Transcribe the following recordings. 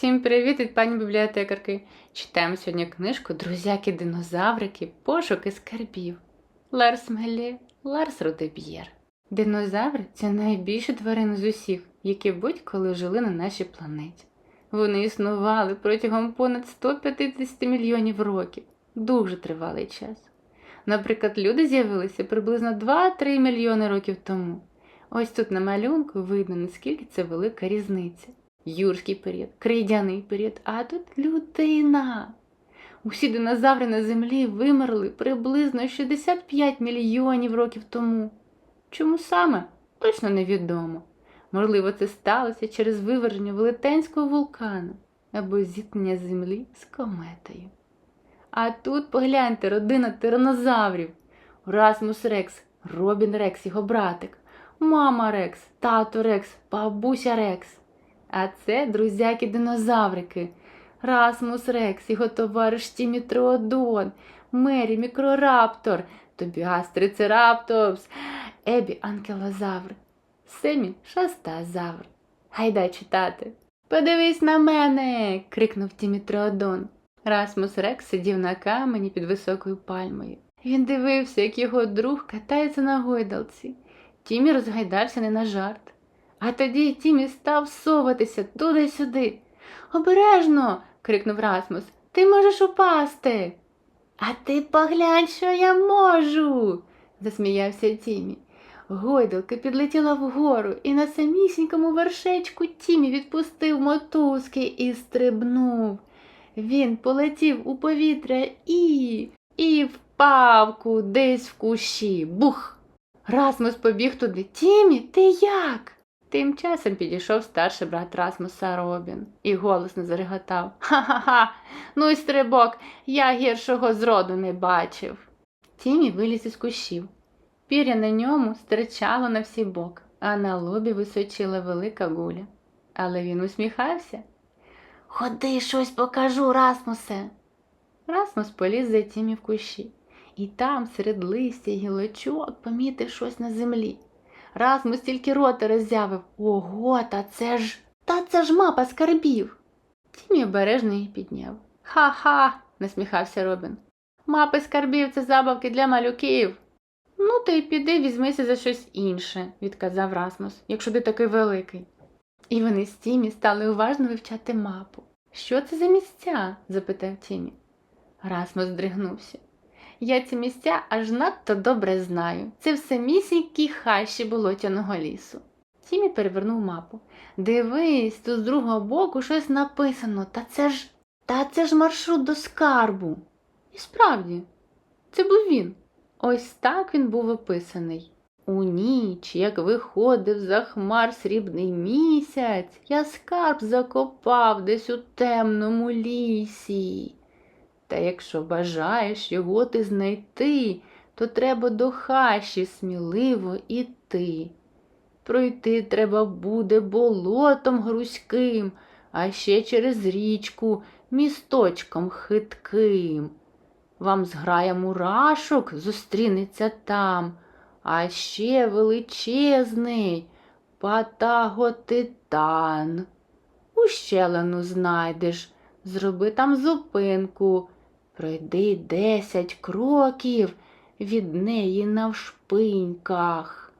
Всім привіт від пані бібліотекарки. Читаємо сьогодні книжку Друзяки-динозаврики. Пошуки скарбів. Ларс Мелє, Ларс Рудеб'єр. Динозаври це найбільші тварини з усіх, які будь-коли жили на нашій планеті. Вони існували протягом понад 150 мільйонів років. Дуже тривалий час. Наприклад, люди з'явилися приблизно 2-3 мільйони років тому. Ось тут на малюнку видно, наскільки це велика різниця. Юрський період, крейдяний період, а тут людина. Усі динозаври на землі вимерли приблизно 65 мільйонів років тому. Чому саме? Точно невідомо. Можливо, це сталося через виверження велетенського вулкану або зіткнення землі з кометою. А тут погляньте родина тиранозаврів. Расмус Рекс, Робін Рекс, його братик, мама Рекс, тато Рекс, бабуся Рекс. А це друзяки-динозаврики. Расмус Рекс, його товариш Тімі Троодон, Мері Мікрораптор, Тобіас Трицераптопс, Ебі Анкелозавр, Семі Шастазавр. Гайда читати. Подивись на мене. крикнув Тімі Троодон. Расмус Рекс сидів на камені під високою пальмою. Він дивився, як його друг катається на гойдалці. Тімі розгайдався не на жарт. А тоді Тімі став соватися туди-сюди. Обережно. крикнув Расмус. Ти можеш упасти. А ти поглянь, що я можу. засміявся Тімі. Гойдалка підлетіла вгору, і на самісінькому вершечку Тімі відпустив мотузки і стрибнув. Він полетів у повітря і. і впав кудись в кущі. Бух! Расмус побіг туди. Тімі, ти як? Тим часом підійшов старший брат Расмуса Робін і голосно зареготав Ха-ха-ха, ну й стрибок, я гіршого зроду не бачив. Тімі виліз із кущів. Пір'я на ньому стирчало на всі бок, а на лобі височила велика гуля. Але він усміхався. Ходи, щось покажу, Расмусе. Расмус поліз за Тімі в кущі, і там, серед листя й гілочок, помітив щось на землі. Расмус тільки рота роззявив. Ого, та це ж. Та це ж мапа скарбів. Тімі обережно її підняв. Ха-ха, насміхався Робін. Мапи скарбів це забавки для малюків. Ну, то й піди візьмися за щось інше, відказав Расмус, якщо ти такий великий. І вони з Тімі стали уважно вивчати мапу. Що це за місця? запитав Тімі. Расмус здригнувся. Я ці місця аж надто добре знаю. Це в самісінькій хащі болотяного лісу. Тімі перевернув мапу. Дивись, тут з другого боку щось написано, та це ж та це ж маршрут до скарбу. І справді, це був він. Ось так він був описаний. У ніч, як виходив за хмар срібний місяць, я скарб закопав десь у темному лісі. Та якщо бажаєш його ти знайти, то треба до хащі сміливо іти. Пройти треба буде болотом грузьким, а ще через річку місточком хитким. Вам зграя мурашок зустрінеться там, а ще величезний патаготитан. Ущелину знайдеш, зроби там зупинку. Пройди десять кроків від неї навшпиньках.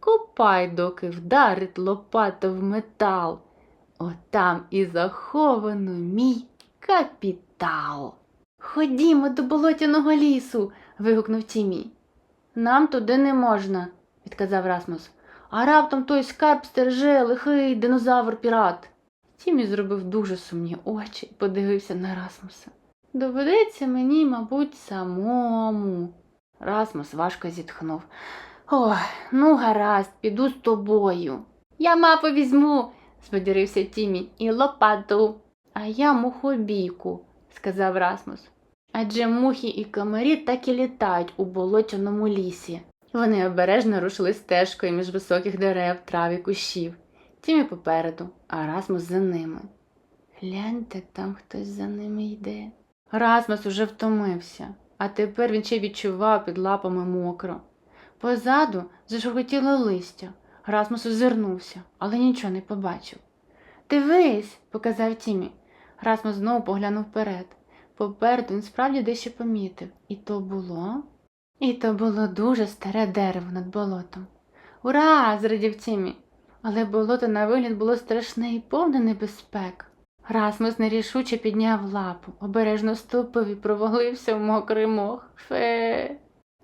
Копай, доки вдарить лопата в метал. Отам і заховано мій капітал. Ходімо до болотяного лісу. вигукнув Тімі. Нам туди не можна, відказав Расмус. А раптом той скарб стерже лихий динозавр пірат. Тімі зробив дуже сумні очі і подивився на Расмуса. Доведеться мені, мабуть, самому. Расмус важко зітхнув. Ой, ну гаразд, піду з тобою. Я мапу візьму, збадьорився Тімі, і лопату. А я мухобійку, сказав Расмус. Адже мухи і комарі так і літають у болотяному лісі. Вони обережно рушили стежкою між високих дерев, трав і кущів. Тімі попереду, а Расмус за ними. Гляньте, там хтось за ними йде. Расмус уже втомився, а тепер він ще відчував під лапами мокро. Позаду зашурхотіло листя. Расмус озирнувся, але нічого не побачив. Дивись, показав Тімі. Расмус знову поглянув вперед. Попереду він справді дещо помітив. І то було. І то було дуже старе дерево над болотом. Ура! зрадів Тімі. Але болото на вигляд було страшне і повне небезпек. Расмус нерішуче підняв лапу, обережно ступив і провалився в мокрий мох. Фе.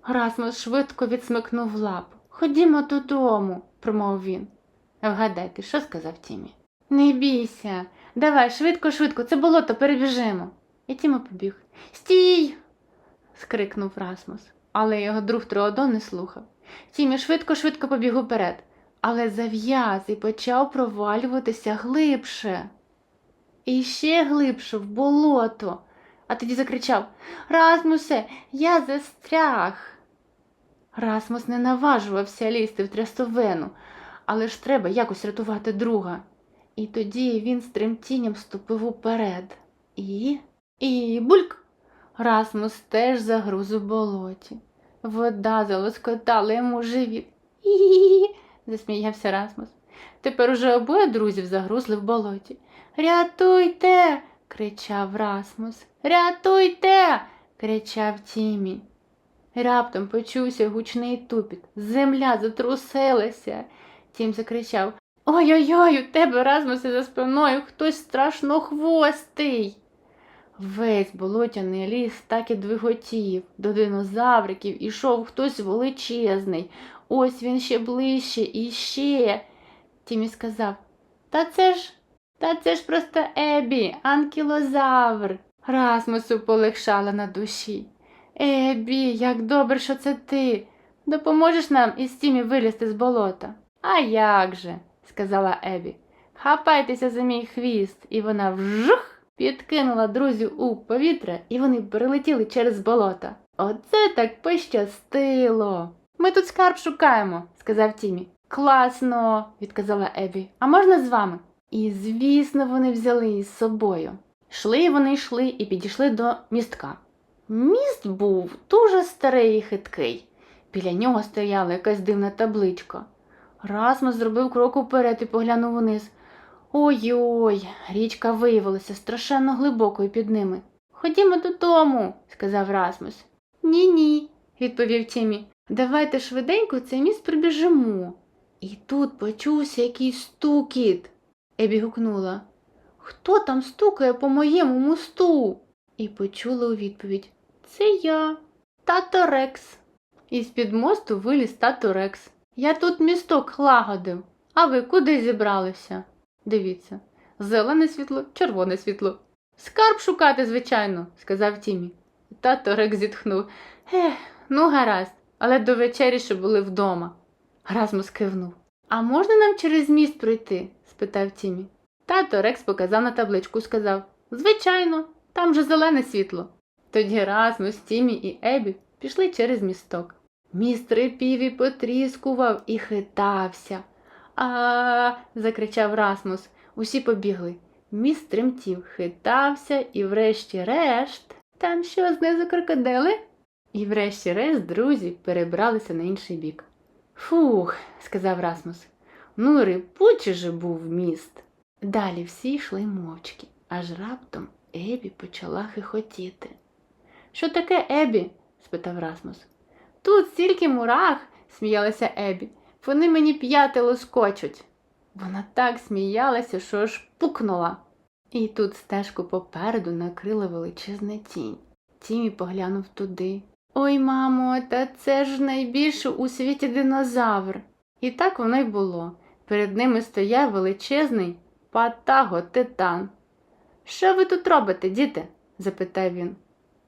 Расмус швидко відсмикнув лапу. Ходімо додому, промовив він. Вгадайте, що сказав Тімі? Не бійся, давай швидко, швидко, це болото перебіжимо. І Тіма побіг. Стій. скрикнув Расмус, але його друг Троодон не слухав. Тімі швидко, швидко побіг уперед, але зав'яз і почав провалюватися глибше. І ще глибше в болото. А тоді закричав Расмусе, я застряг. Расмус не наважувався лізти в трясовину, але ж треба якось рятувати друга. І тоді він з тремтінням ступив уперед. І. І бульк! Расмус теж загруз у болоті. Вода залоскотала йому живіт. І. засміявся Расмус. Тепер уже обоє друзів загрузли в болоті. Рятуйте. кричав Расмус. Рятуйте. кричав Тімі. Раптом почувся гучний тупіт. Земля затрусилася. Тім закричав Ой-ой-ой, у тебе Расмусе за спиною хтось страшно хвостий. Весь болотяний ліс так і двиготів. До динозавриків ішов хтось величезний. Ось він ще ближче і ще. Тімі сказав Та це ж, та це ж просто Ебі, анкілозавр. Расмусу полегшала на душі. Ебі, як добре, що це ти. Допоможеш нам із Тімі вилізти з болота? А як же, сказала Ебі. Хапайтеся за мій хвіст, і вона вжух підкинула друзів у повітря, і вони перелетіли через болота. Оце так пощастило. Ми тут скарб шукаємо, сказав Тімі. Класно, відказала Ебі. А можна з вами? І, звісно, вони взяли із собою. Йшли вони йшли і підійшли до містка. Міст був дуже старий і хиткий. Біля нього стояла якась дивна табличка. Расмус зробив крок уперед і поглянув униз. Ой-ой, річка виявилася страшенно глибокою під ними. Ходімо додому, сказав Расмус. Ні, ні, відповів Тімі. Давайте швиденько цей міст прибіжимо. І тут почувся якийсь стукіт. Ебі гукнула. Хто там стукає по моєму мосту? І почула у відповідь Це я, тато Рекс. Із під мосту виліз тато Рекс. Я тут місток лагодив. А ви куди зібралися? Дивіться, зелене світло, червоне світло. Скарб шукати, звичайно, сказав Тімі. Тато Рекс зітхнув. Ех, ну гаразд, але до вечері ще були вдома. Расмус кивнув. А можна нам через міст пройти? спитав Тімі. Тато Рекс показав на табличку, сказав Звичайно, там же зелене світло. Тоді Расмус, Тімі і Ебі пішли через місток. Міст рипів і потріскував і хитався. А. закричав Расмус. Усі побігли. Міст тремтів, хитався і, врешті-решт, там що знизу крокодили? І врешті-решт друзі перебралися на інший бік. Фух, сказав Расмус. Ну, і рипучий же був міст. Далі всі йшли мовчки, аж раптом Ебі почала хихотіти. Що таке Ебі? спитав Расмус. Тут стільки мурах, сміялася Ебі. Вони мені п'яти лоскочуть. Вона так сміялася, що аж пукнула. І тут стежку попереду накрила величезна тінь. Тімі поглянув туди. Ой, мамо, та це ж найбільший у світі динозавр. І так воно й було. Перед ними стояв величезний патаго титан. Що ви тут робите, діти? запитав він.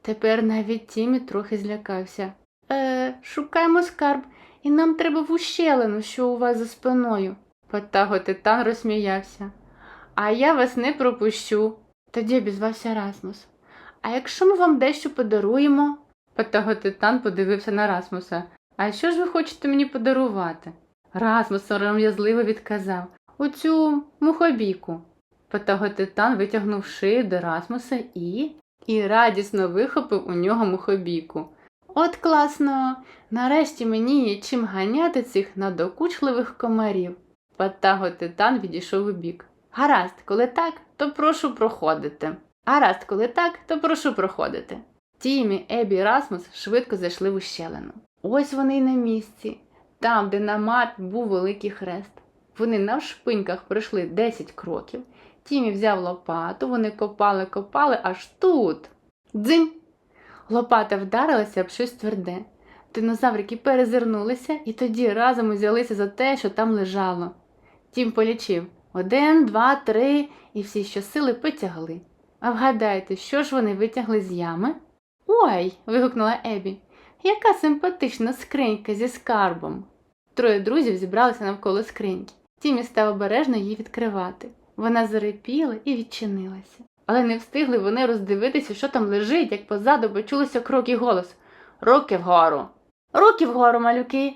Тепер навіть Тімі трохи злякався. Е, шукаємо скарб, і нам треба в ущелину, що у вас за спиною. Патаго титан розсміявся. А я вас не пропущу. Тоді обізвався Расмус. А якщо ми вам дещо подаруємо? Патаго титан подивився на Расмуса. А що ж ви хочете мені подарувати? Расмус сором'язливо відказав Оцю мухобійку. Патаго титан витягнув шию до Расмуса і. і радісно вихопив у нього мухобійку. От класно! Нарешті мені є чим ганяти цих надокучливих комарів. Патаго титан відійшов у бік. Гаразд, коли так, то прошу проходити. Гаразд, коли так, то прошу проходити. Тімі, Ебі і Расмус швидко зайшли в ущелину. Ось вони й на місці, там, де на мат був великий хрест. Вони навшпиньках пройшли 10 кроків. Тімі взяв лопату, вони копали, копали аж тут. Дзинь! Лопата вдарилася об щось тверде. Динозаврики перезирнулися і тоді разом узялися за те, що там лежало. Тім полічив один, два, три, і всі щосили потягли. А вгадайте, що ж вони витягли з ями? Ой. вигукнула Ебі. Яка симпатична скринька зі скарбом. Троє друзів зібралися навколо скриньки. Тімі став обережно її відкривати. Вона зарипіла і відчинилася. Але не встигли вони роздивитися, що там лежить, як позаду почулося крок і голос Руки вгору. Руки вгору, малюки.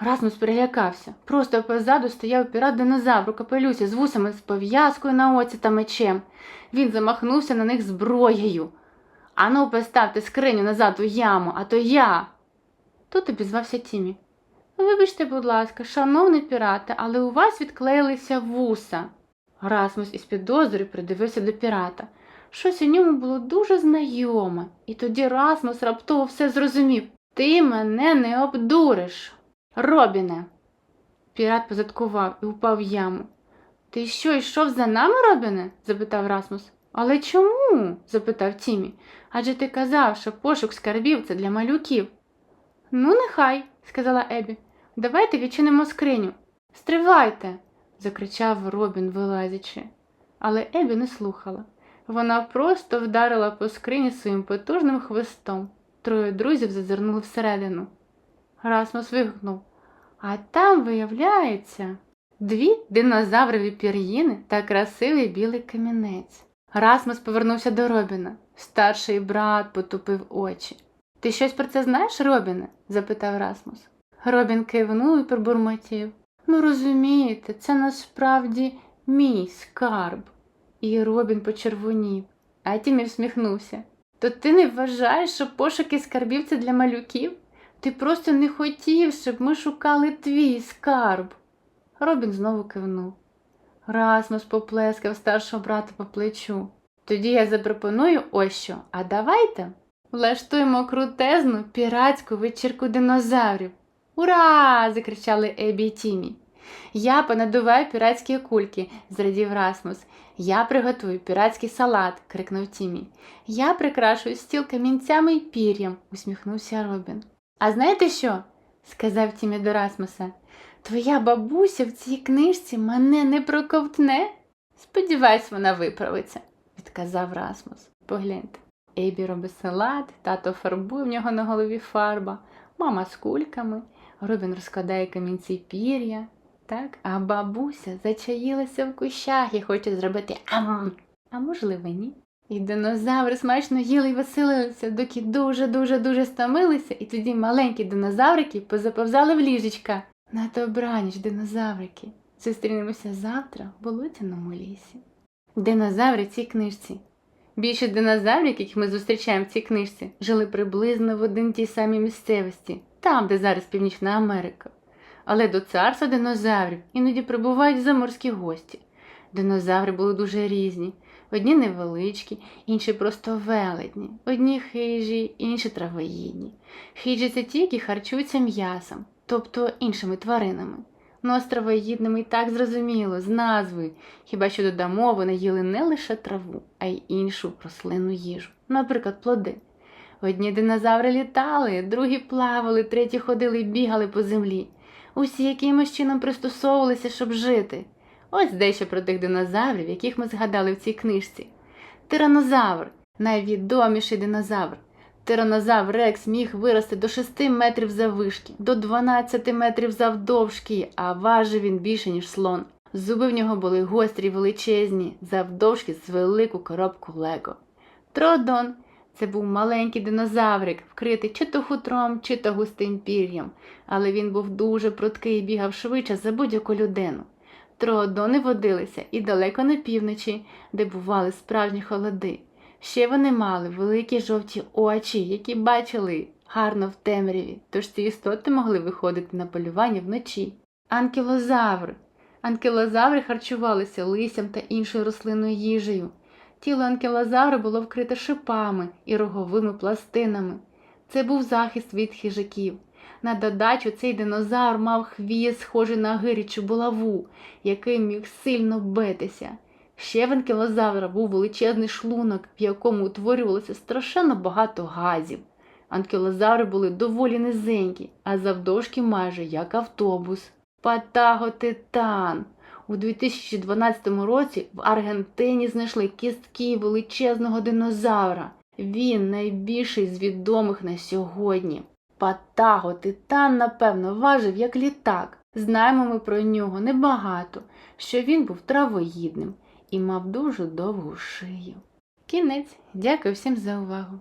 Расмус перелякався. Просто позаду стояв пірат динозавр у капелюсі з вусами з пов'язкою на оці та мечем. Він замахнувся на них зброєю. Ану, поставте скриню назад у яму, а то я. Тут обізвався Тімі. Вибачте, будь ласка, шановний пірате, але у вас відклеїлися вуса. Расмус із підозрою придивився до пірата. Щось у ньому було дуже знайоме, і тоді Расмус раптово все зрозумів. Ти мене не обдуриш. Робіне. Пірат позадкував і упав в яму. Ти що, йшов за нами, Робіне? запитав Расмус. Але чому? запитав Тімі. Адже ти казав, що пошук скарбів це для малюків. Ну, нехай, сказала Ебі. Давайте відчинимо скриню. Стривайте, закричав Робін, вилазячи. Але Ебі не слухала. Вона просто вдарила по скрині своїм потужним хвостом. Троє друзів зазирнули всередину. Расмус вигукнув. А там, виявляється, дві динозаврові пір'їни та красивий білий камінець. Расмус повернувся до Робіна. Старший брат потупив очі. Ти щось про це знаєш, Робіне? запитав Расмус. Робін кивнув і пробурмотів. Ну, розумієте, це насправді мій скарб. І Робін почервонів, а Тімі всміхнувся. То ти не вважаєш, що пошуки скарбів це для малюків? Ти просто не хотів, щоб ми шукали твій скарб. Робін знову кивнув. Расмус поплескав старшого брата по плечу. Тоді я запропоную ось що. А давайте влаштуємо крутезну піратську вечірку динозаврів. Ура! закричали Ебі і Тімі. Я понадуваю піратські кульки, зрадів Расмус. Я приготую піратський салат, крикнув Тімі. Я прикрашую стіл камінцями й пір'ям, усміхнувся Робін. А знаєте що? Сказав Тімі до Расмуса. Твоя бабуся в цій книжці мене не проковтне? Сподіваюсь, вона виправиться, відказав Расмус. Погляньте. Ебі робить салат, тато фарбує в нього на голові фарба, мама з кульками, Робін розкладає камінці пір'я. Так, а бабуся зачаїлася в кущах і хоче зробити ам. А можливо, ні. І динозаври смачно їли й веселилися, доки дуже-дуже дуже стомилися, і тоді маленькі динозаврики позаповзали в ліжечка. На добраніч, динозаврики. Зустрінемося завтра в болотяному лісі. Динозаври в цій книжці. Більшість динозаврів, яких ми зустрічаємо в цій книжці, жили приблизно в один тій самій місцевості, там, де зараз Північна Америка. Але до царства динозаврів іноді прибувають заморські гості. Динозаври були дуже різні. Одні невеличкі, інші просто велетні, одні хижі, інші травоїдні. Хижі це ті, які харчуються м'ясом, тобто іншими тваринами. Ну, а з травоїдними так зрозуміло, з назви. Хіба що додамо, вони їли не лише траву, а й іншу рослинну їжу, наприклад, плоди. Одні динозаври літали, другі плавали, треті ходили і бігали по землі. Усі якимось чином пристосовувалися, щоб жити. Ось дещо про тих динозаврів, яких ми згадали в цій книжці. Тиранозавр найвідоміший динозавр. Тиранозавр Рекс міг вирости до 6 метрів заввишки, до 12 метрів завдовжки, а важив він більше, ніж слон. Зуби в нього були гострі величезні, завдовжки з велику коробку Лего. Тродон це був маленький динозаврик, вкритий чи то хутром, чи то густим пір'ям, але він був дуже пруткий і бігав швидше за будь-яку людину. Троодони водилися і далеко на півночі, де бували справжні холоди. Ще вони мали великі жовті очі, які бачили гарно в темряві, тож ці істоти могли виходити на полювання вночі. Анкілозавр Анкілозаври харчувалися листям та іншою рослинною їжею. Тіло анкілозавра було вкрите шипами і роговими пластинами. Це був захист від хижаків. На додачу цей динозавр мав хвіст, схожий на гирячу булаву, який міг сильно битися. Ще в анкілозавра був величезний шлунок, в якому утворювалося страшенно багато газів. Анкілозаври були доволі низенькі, а завдовжки майже як автобус. Патаготитан. У 2012 році в Аргентині знайшли кістки величезного динозавра. Він найбільший з відомих на сьогодні. Патаготитан, напевно, важив як літак. Знаємо ми про нього небагато, що він був травоїдним і мав дуже довгу шию. Кінець. Дякую всім за увагу.